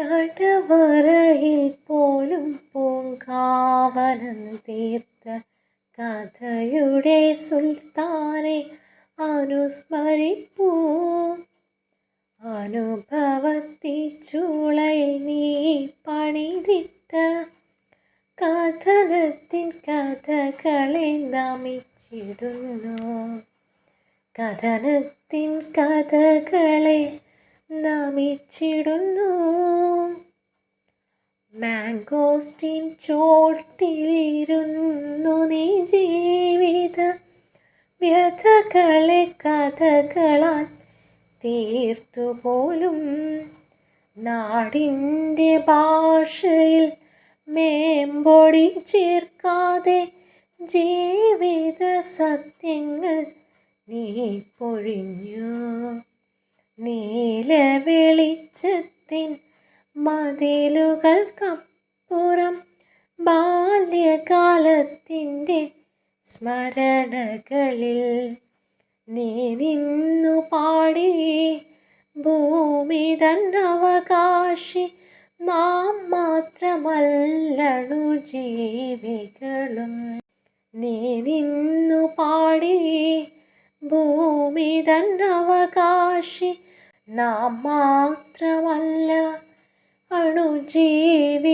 തടവറയിൽ പോലും പൂങ്കാവനം തീർത്ത കഥയുടെ സുൽത്താനെ അനുസ്മരിപ്പൂ. അനുഭവത്തി ചൂളയിൽ നീ പണിതിട്ട കഥനത്തിൻ കഥകളെ നമിച്ചിടുന്നു. കഥനത്തിൻ കഥകളെ നമിച്ചിടുന്നു. മാങ്കോസ്റ്റിൻ ചോട്ടിലിരുന്നു നീ ജീവിത വ്യഥകളെ കഥകളാൽ തീർത്തുപോലും നാടിന്റെ ഭാഷയിൽ മേമ്പൊടി ചേർക്കാതെ ജീവിത സത്യങ്ങൾ നീ പൊഴിഞ്ഞു. നീല വെളിച്ചത്തിൻ മതിലുകൾക്കപ്പുറം ബാല്യകാലത്തിന്റെ സ്മരണകളിൽ നീ നിന്നു പാടി ഭൂമി തന്നവകാശി നാം മാത്രമല്ലണു ജീവികളും. നീ നിന്നു പാടി ഭൂമി തന്നവകാശി നാം മാത്രമല്ല അണുജീവികളും